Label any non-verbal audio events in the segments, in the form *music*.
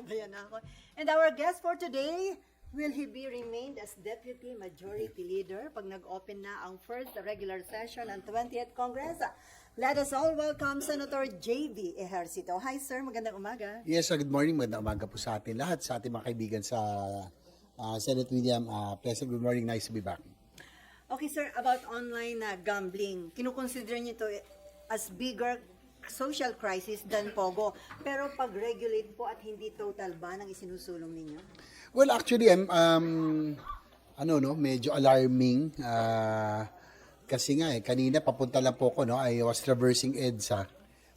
Sabayan na ako. And our guest for today, will he be remained as Deputy Majority Leader pag nag-open na ang first regular session ng 20th Congress? Let us all welcome Senator J.B. Ejercito. Hi sir, magandang umaga. Yes, sir, good morning. Magandang umaga po sa atin lahat, sa ating mga kaibigan sa uh, Senate William. Uh, pleasant good morning, nice to be back. Okay sir, about online na gambling, kinukonsider niyo ito as bigger social crisis than Pogo. Pero pag-regulate po at hindi total ban ang isinusulong ninyo? Well, actually, I'm, um, ano, no, medyo alarming. Uh, kasi nga, eh, kanina papunta lang po ko, no, I was traversing EDSA.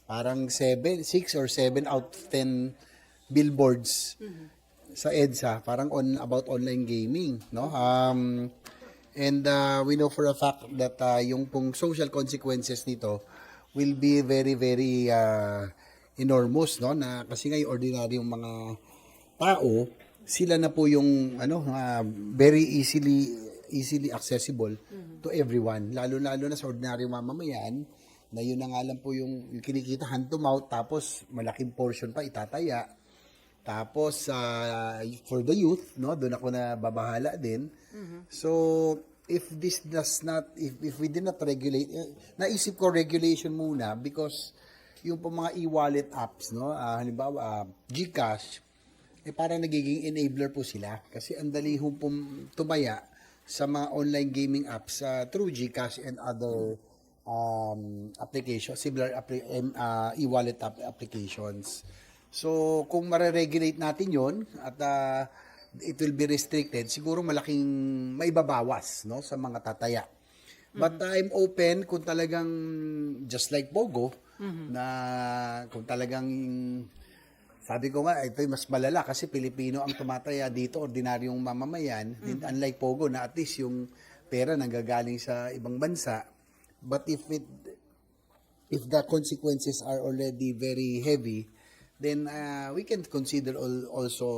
Parang 7, 6 or 7 out of 10 billboards sa EDSA, parang on about online gaming, no? Um, and uh, we know for a fact that uh, yung pong social consequences nito will be very, very uh, enormous, no? Na, kasi nga yung ordinaryong mga tao, sila na po yung ano uh, very easily easily accessible to everyone. Lalo lalo na sa ordinaryong mamamayan na yun na nga lang po yung, yung kinikita hand to mouth tapos malaking portion pa itataya. Tapos uh, for the youth no? Doon ako na babahala din so if this does not if, if we did not regulate eh, naisip ko regulation muna because yung mga e-wallet apps no ah, halimbawa ah, GCash eh parang nagiging enabler po sila kasi ang dali hong tumaya sa mga online gaming apps sa through GCash and other um, applications, similar appli- em- uh, e-wallet app applications. So, kung mareregulate natin yon at uh, it will be restricted, siguro malaking maibabawas no, sa mga tataya. But I'm open kung talagang just like Pogo, na kung talagang sabi ko nga, ito mas malala kasi Pilipino ang tumataya dito, ordinaryong mamamayan. Unlike Pogo na at least yung pera nanggagaling sa ibang bansa. But if it if the consequences are already very heavy, then uh, we can consider al- also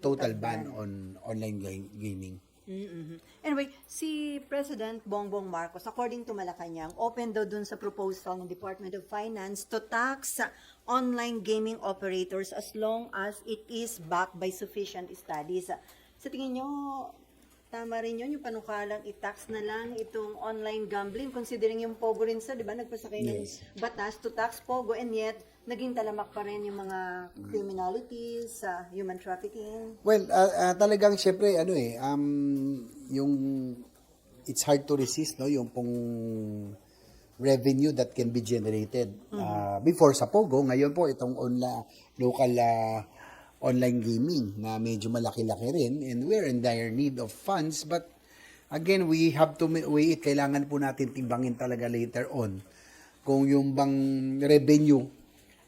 total ban on online ga- gaming. mm Anyway, si President Bongbong Marcos, according to Malacanang, open daw dun sa proposal ng Department of Finance to tax online gaming operators as long as it is backed by sufficient studies. Sa tingin nyo, tama rin yun, yung panukalang i-tax na lang itong online gambling, considering yung Pogo rin sa, di ba, nagpasakay ng Yes. batas to tax Pogo, and yet, naging talamak pa rin yung mga criminalities, sa human trafficking. Well, uh, uh, talagang syempre ano eh um yung it's hard to resist no yung pong revenue that can be generated. Uh, before sa Pogo, ngayon po itong online local uh, online gaming na medyo malaki-laki rin and we're in dire need of funds but again we have to weigh it kailangan po natin timbangin talaga later on kung yung bang revenue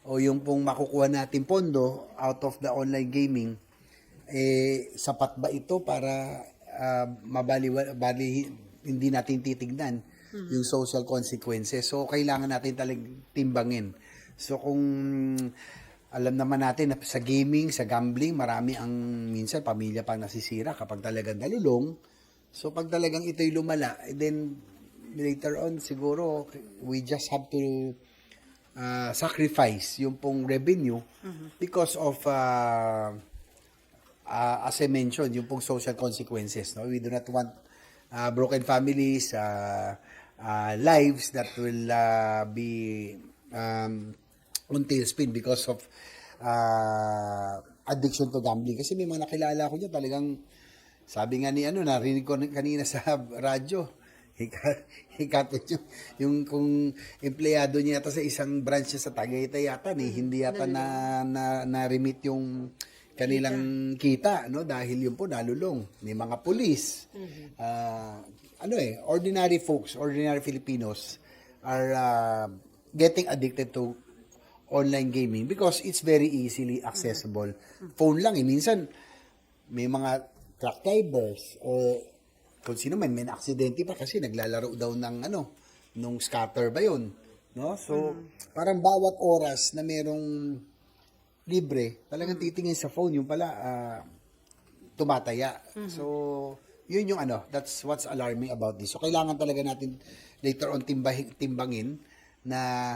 o yung pong makukuha natin pondo out of the online gaming eh sapat ba ito para ah, mabali bali hindi natin titignan yung social consequences? So kailangan natin talagang timbangin. So kung alam naman natin na sa gaming, sa gambling, marami ang minsan pamilya pa nasisira kapag talagang nalulong. So pag talagang ito'y lumala, eh, then later on siguro we just have to uh, sacrifice yung pong revenue because of uh, uh, as I mentioned, yung pong social consequences. No? We do not want uh, broken families, uh, uh, lives that will uh, be um, on tailspin because of uh, addiction to gambling. Kasi may mga nakilala ko dyan talagang sabi nga ni ano, narinig ko kanina sa *laughs* radyo, Hika- Hikatot yung, yung kung empleyado niya yata sa isang branch sa Tagaytay yata, ni, hindi yata na, na, na-remit yung kanilang kita, no? Dahil yun po nalulong. May mga pulis. Ah, ano eh, ordinary folks, ordinary Filipinos are ah, getting addicted to online gaming because it's very easily accessible. Phone lang eh. Minsan, may mga truck drivers or kung sino man, may aksidente pa kasi naglalaro daw ng ano, nung scatter ba yun? No? So, parang bawat oras na merong libre, talagang titingin sa phone, yung pala, ah, tumataya. So, yun yung ano, that's what's alarming about this. So, kailangan talaga natin later on timbahin, timbangin na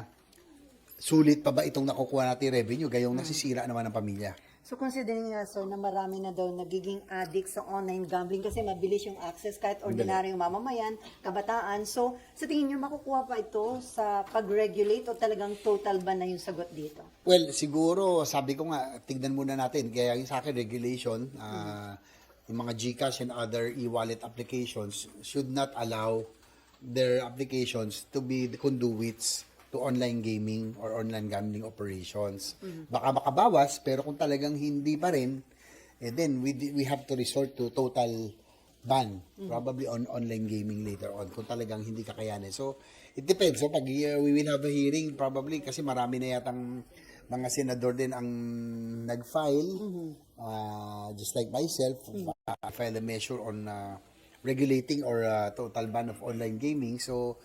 sulit pa ba itong nakukuha natin revenue gayong nasisira naman ng pamilya. So considering nga sir na marami na daw nagiging addict sa online gambling kasi mabilis yung access kahit ordinaryong mamamayan, kabataan. So sa tingin niyo makukuha pa ito sa pag-regulate o talagang total ban na yung sagot dito? Well, siguro, sabi ko nga, tignan muna natin. Kaya yung sa akin, regulation, ah, yung mga GCash and other e-wallet applications should not allow their applications to be the conduits to online gaming or online gambling operations. Baka makabawas, pero kung talagang hindi pa rin, eh then we, we have to resort to total ban. Probably on online gaming later on kung talagang hindi kakayanin. So, it depends. So, pag uh, we will have a hearing, probably kasi marami na yatang mga senador din ang nag-file, uh, just like myself, uh, file a measure on uh, regulating or uh, total ban of online gaming. So,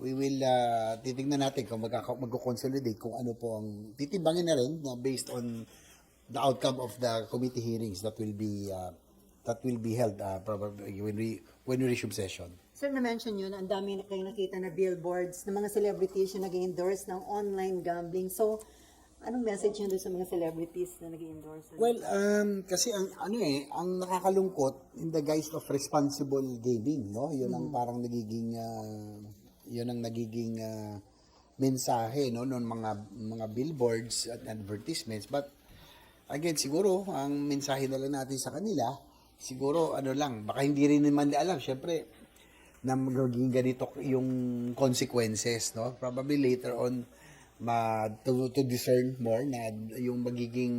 we will uh, titingnan natin kung magko-consolidate kung ano po ang titimbangin na rin na based on the outcome of the committee hearings that will be uh, that will be held uh, probably when we when we resume session. Sir, na-mention yun, ang dami na kayong nakita na billboards ng mga celebrities yung nag-endorse ng online gambling. So, anong message nyo doon sa mga celebrities na nag-endorse? Well, um, kasi ang ano eh, ang nakakalungkot in the guise of responsible gaming, no? 'Yun ang parang nagiging uh, 'yun ang nagiging uh, mensahe no ng mga mga billboards at advertisements. But again, siguro ang mensahe na lang natin sa kanila, siguro ano lang, baka hindi rin naman nila alam, syempre na magiging ganito yung consequences, no? Probably later on ma to, to discern more na yung magiging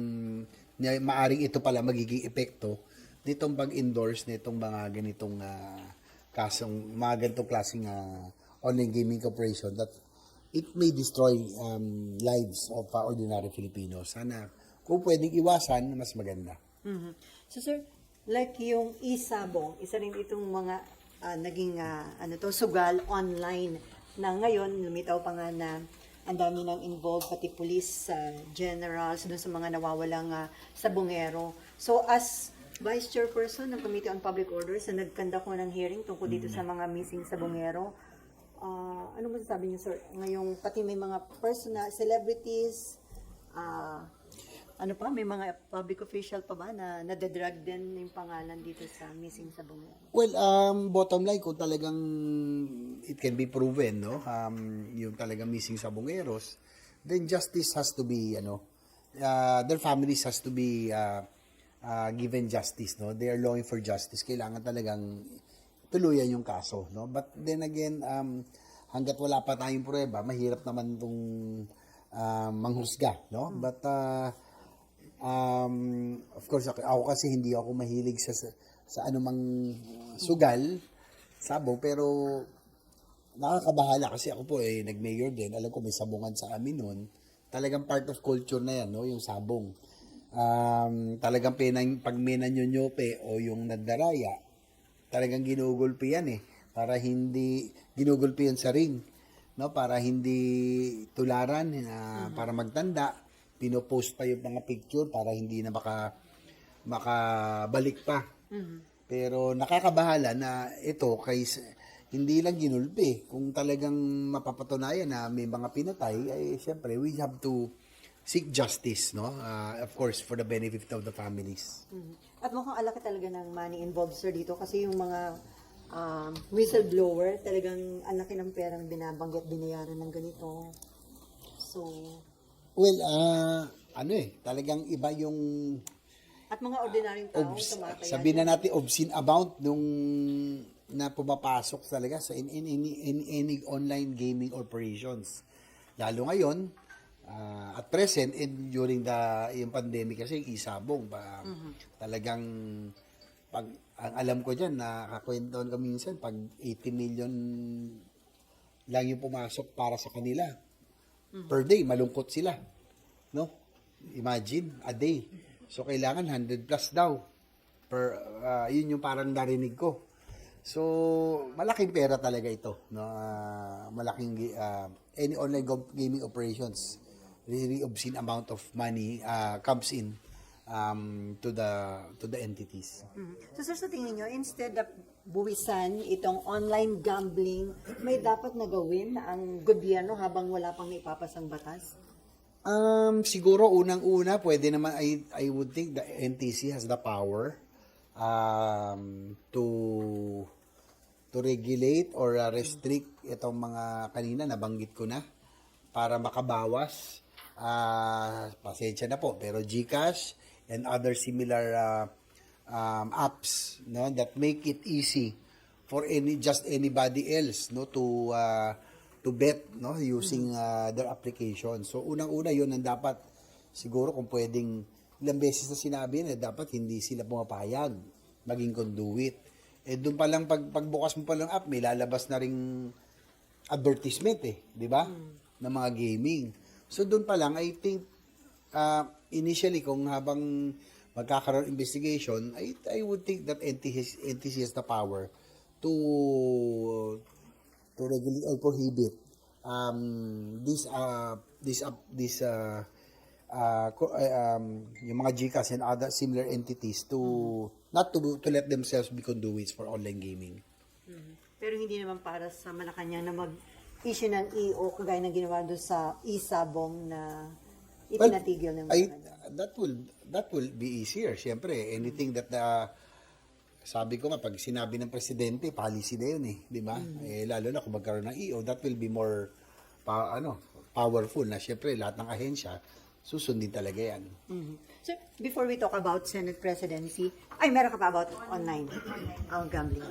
na maaring ito pala magiging epekto nitong pag-endorse nitong mga ganitong ah, kasong mga ganitong klaseng ah, online gaming corporation that it may destroy um, lives of ah, ordinary Filipinos. Sana kung pwedeng iwasan, mas maganda. Mhm. So sir, like yung isabong, isa rin itong mga ah, naging ah, ano to sugal online na ngayon lumitaw pa nga na ang dami nang involved pati police sa generals doon sa mga nawawalang uh, sabongero. So as Vice Chairperson ng Committee on Public Orders na nagkanda ko ng hearing tungkol dito sa mga missing sabongero, ah ano masasabi niyo sir? Ngayong pati may mga personal celebrities, ah ano pa, may mga public official pa ba na nadadrag din yung pangalan dito sa missing sa bungero? Well, um, bottom line, kung talagang it can be proven, no, um, yung talagang missing sa bungeros, then justice has to be, ano, uh, their families has to be uh, uh, given justice, no. They are longing for justice. Kailangan talagang tuluyan yung kaso, no. But then again, um, hanggat wala pa tayong prueba, mahirap naman itong uh, manghusga, no. But uh, um, of course, ako, ako kasi hindi ako mahilig sa, sa, anumang sugal, sabong, pero nakakabahala kasi ako po eh, nag-mayor din. Alam ko may sabungan sa amin noon. Talagang part of culture na yan, no? yung sabong. Um, talagang pinang, pag may nanyonyope o yung nagdaraya, talagang ginugulpi yan eh. Para hindi, ginugulpi yan sa ring. No? Para hindi tularan, na para magtanda. Pinopost pa yung mga picture para hindi na maka, makabalik pa. Pero nakakabahala na ito kay hindi lang ginulpi. Kung talagang mapapatunayan na may mga pinatay, ay syempre we have to seek justice, no? Ah, of course, for the benefit of the families. Mhm. At mukhang alaki talaga ng money involved sir dito kasi yung mga um, whistleblower talagang ang laki ng perang binabanggit, binayaran ng ganito. So, Well, ah, ano eh, talagang iba yung at mga ordinaryong tao, obs- sabihin na natin obscene amount nung na pumapasok talaga sa in, in, in, in any online gaming operations. Lalo ngayon, ah, at present, and during the yung pandemic kasi, isabong, pa, talagang, pag, ang alam ko dyan, nakakwentuhan kami minsan, pag 80 million lang yung pumasok para sa kanila, per day, malungkot sila. No? Imagine, a day. So, kailangan 100 plus daw. Per, ah, yun yung parang narinig ko. So, malaking pera talaga ito. No? Ah, malaking, ah, any online gaming operations, really obscene amount of money ah, comes in um, to the to the entities. Mhm. So sir, sa tingin nyo, instead of buwisan itong online gambling, may dapat na gawin ang gobyerno habang wala pang naipapasang batas? Um, siguro unang-una, pwede naman, I, I would think the NTC has the power um, to to regulate or uh, restrict itong mga kanina nabanggit ko na para makabawas. Ah, pasensya na po, pero GCash and other similar uh, um, apps no that make it easy for any just anybody else no to uh, to bet no using uh, their application. So unang-una 'yon ang dapat siguro kung pwedeng ilang beses na sinabi na dapat hindi sila pumapayag maging conduit. Eh doon pa lang pag pagbukas mo pa lang app may lalabas na ring advertisement eh, di ba? Ng mga gaming. So doon pa lang I think uh, initially kung habang magkakaroon investigation, I I would think that NTC, NTC has the power to to regulate or prohibit um this uh this uh, this uh, uh, uh, um, yung mga GCash and other similar entities to not to to let themselves be conduits for online gaming. Pero hindi naman para sa Malacanang na mag-issue ng EO kagaya ng ginawa doon sa isabong na ipinatigil ng I, Malacanang. that will that will be easier. Siyempre, anything that uh, sabi ko nga pag sinabi ng presidente, policy na 'yun eh, 'di ba? Eh lalo na kung magkaroon ng EO, that will be more pa, ano, powerful na siyempre lahat ng ahensya susundin talaga 'yan. Mhm. So, before we talk about Senate presidency, ay, meron ka pa about online, ang gambling.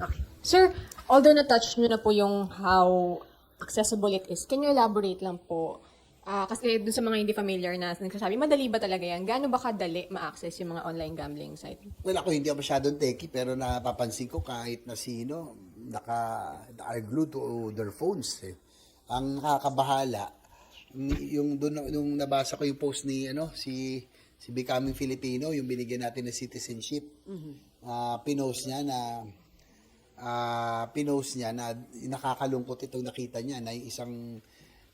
Okay. Sir, although na-touch nyo na po yung how accessible it is, can you elaborate lang po? Ah, kasi dun sa mga hindi familiar na nagsasabi, madali ba talaga yan? Gaano ba kadali ma-access yung mga online gambling site? Well, ako hindi ako masyadong techie pero napapansin ko kahit na sino naka are glued to their phones eh. Ang nakakabahala yung doon nung nabasa ko yung post ni ano si si Becoming Filipino, yung binigyan natin ng citizenship. Ah, pinost niya na ah pinost niya na nakakalungkot itong nakita niya na yung isang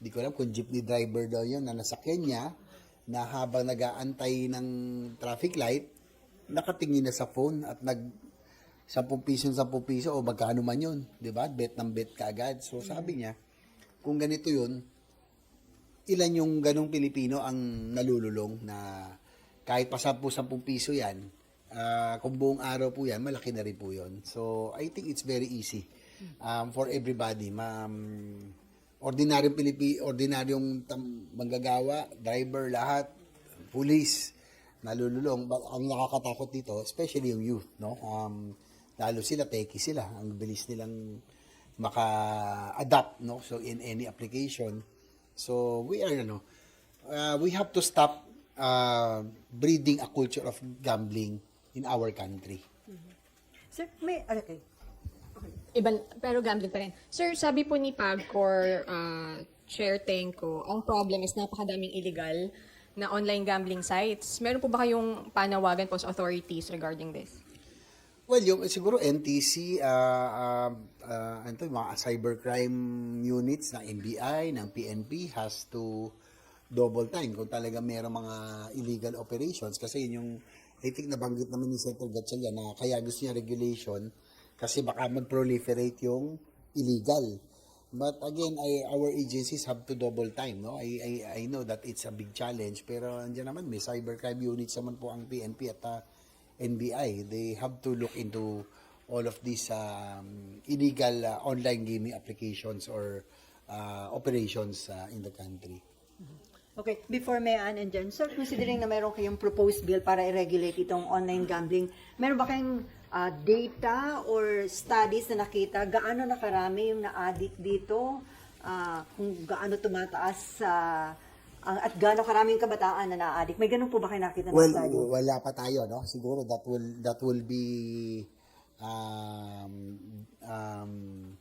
di ko alam kung jeepney driver daw yun na nasakyan niya na habang nag-aantay ng traffic light nakatingin na sa phone at nag 10 piso 10 piso o magkano man yun, 'di ba? Bet ng bet kaagad. So sabi niya, kung ganito 'yun, ilan yung ganong Pilipino ang nalululong na kahit pa 10 10 piso 'yan, ah, kung buong araw po 'yan, malaki na rin po 'yon. So I think it's very easy um, for everybody. Ma'am, ordinaryong Pilipi, ordinaryong manggagawa, driver, lahat, police, nalululong. But ang nakakatakot dito, especially yung youth, no? Um, lalo sila, techie sila. Ang bilis nilang maka-adapt, no? So, in any application. So, we are, ano, uh, we have to stop uh, breeding a culture of gambling in our country. Sir, may, ah, okay. Iban, pero gambling pa rin. Sir, sabi po ni Pagcor, uh, Chair Tenko, ang problem is napakadaming illegal na online gambling sites. Meron po ba kayong panawagan po sa authorities regarding this? Well, yung siguro NTC, uh, uh, uh, ano to, mga cybercrime units ng NBI, ng PNP has to double time kung talaga mayroong mga illegal operations. Kasi yun yung, I think nabanggit naman ni Senator Gatchalian na kaya gusto niya regulation kasi baka mag-proliferate yung illegal. But again, I, our agencies have to double time, no? I, I, I know that it's a big challenge, pero andyan naman, may cybercrime units naman po ang PNP at uh, NBI. They have to look into all of these um, illegal uh, online gaming applications or uh, operations uh, in the country. Okay, before may Ann and Jen, sir, considering na meron kayong proposed bill para i-regulate itong online gambling, meron ba kayong ah, data or studies na nakita gaano na karami yung na-addict dito? Ah, kung gaano tumataas sa ang- at gaano karaming kabataan na na-addict? May ganun po ba kayo nakita na Well, study? wala pa tayo, no? Siguro that will that will be um, um,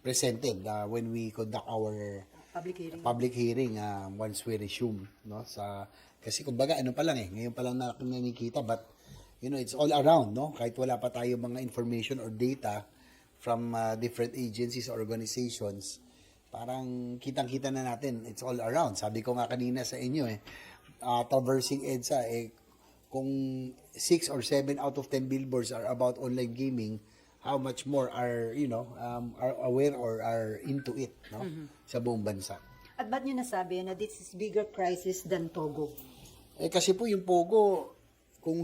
presented uh, when we conduct our Public hearing. public hearing uh, once we resume no? Sa kasi kumbaga ano pa lang eh ngayon pa lang na nakikita but you know it's all around no? Kahit wala pa tayo mga information or data from uh, different agencies or organizations parang kitang-kita na natin it's all around. Sabi ko nga kanina sa inyo eh uh, traversing EDSA eh kung 6 or 7 out of 10 billboards are about online gaming how much more are you know um, are aware or are into it no? Sa buong bansa. At ba't nyo nasabi na this is bigger crisis than Pogo? Eh kasi po yung Pogo, kung